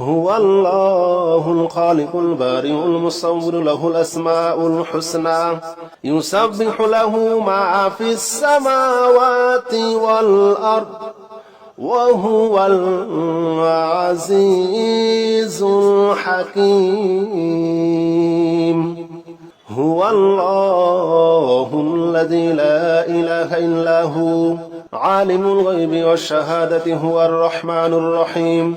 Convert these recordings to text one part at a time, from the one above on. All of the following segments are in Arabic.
هو الله الخالق البارئ المصور له الأسماء الحسنى يسبح له ما في السماوات والأرض وهو العزيز الحكيم. هو الله الذي لا إله إلا هو عالم الغيب والشهادة هو الرحمن الرحيم.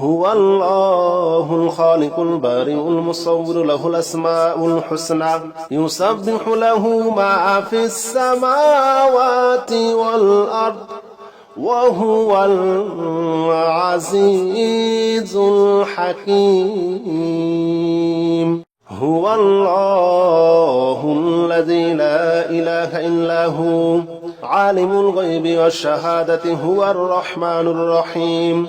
هو الله الخالق البارئ المصور له الأسماء الحسنى يسبح له ما في السماوات والأرض وهو العزيز الحكيم. هو الله الذي لا إله إلا هو عالم الغيب والشهادة هو الرحمن الرحيم.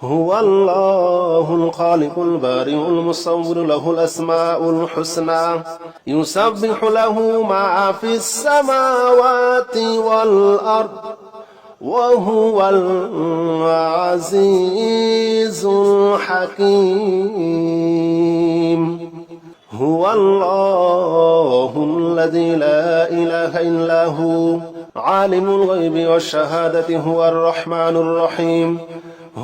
هو الله الخالق البارئ المصور له الأسماء الحسنى. يسبح له ما في السماوات والأرض وهو العزيز الحكيم. هو الله الذي لا إله إلا هو عالم الغيب والشهادة هو الرحمن الرحيم.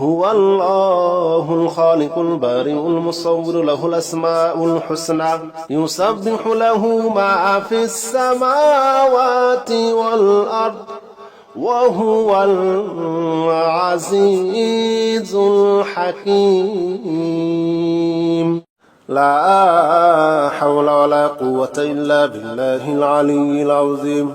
هو الله الخالق البارئ المصور له الأسماء الحسنى يسبح له ما في السماوات والأرض وهو العزيز الحكيم. لا حول ولا قوة إلا بالله العلي العظيم.